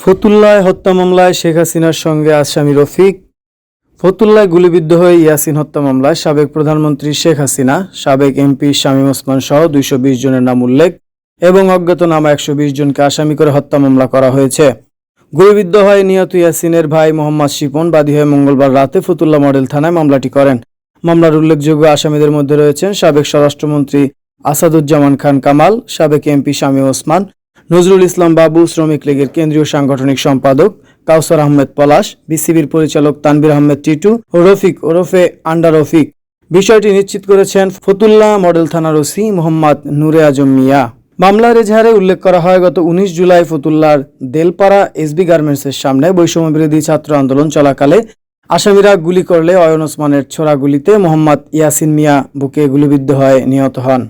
ফতুল্লায় হত্যা মামলায় শেখ হাসিনার সঙ্গে আসামি রফিক। ফতুল্লায় গুলিবিদ্ধ হয়ে ইয়াসিন হত্যা মামলায় সাবেক প্রধানমন্ত্রী শেখ হাসিনা, সাবেক এমপি শামীম ওসমান সহ দুইশো বিশ জনের নাম উল্লেখ এবং অজ্ঞাত অজ্ঞাতনামা একশো বিশ জনকে আসামি করে হত্যা মামলা করা হয়েছে। গুলিবিদ্ধ হয়ে নিহত ইয়াসিনের ভাই মোহাম্মদ শিপন, বাদী হয়ে মঙ্গলবার রাতে ফতুল্লা মডেল থানায় মামলাটি করেন। মামলার উল্লেখযোগ্য আসামিদের মধ্যে রয়েছেন সাবেক স্বরাষ্ট্রমন্ত্রী আসাদুজ্জামান খান কামাল, সাবেক এমপি শামীম ওসমান নজরুল ইসলাম বাবু, শ্রমিক লীগের কেন্দ্রীয় সাংগঠনিক সম্পাদক কাউসার আহমেদ পলাশ, বিসিবির পরিচালক তানবির আহমেদ টিটু ও রফিক ওরফে আন্ডার রফিক। বিষয়টি নিশ্চিত করেছেন ফতুল্লা মডেল থানার ওসি মোহাম্মদ নূরে আজম মিয়া। মামলার এজাহারে উল্লেখ করা হয়, গত উনিশ জুলাই ফতুল্লার দেলপাড়া এসবি গার্মেন্টসের সামনে বৈষম্য বিরোধী ছাত্র আন্দোলন চলাকালে আসামিরা গুলি করলে অয়ন ওসমানের ছোড়া গুলিতে মোহাম্মদ ইয়াসিন মিয়া বুকে গুলিবিদ্ধ হয়ে নিহত হন।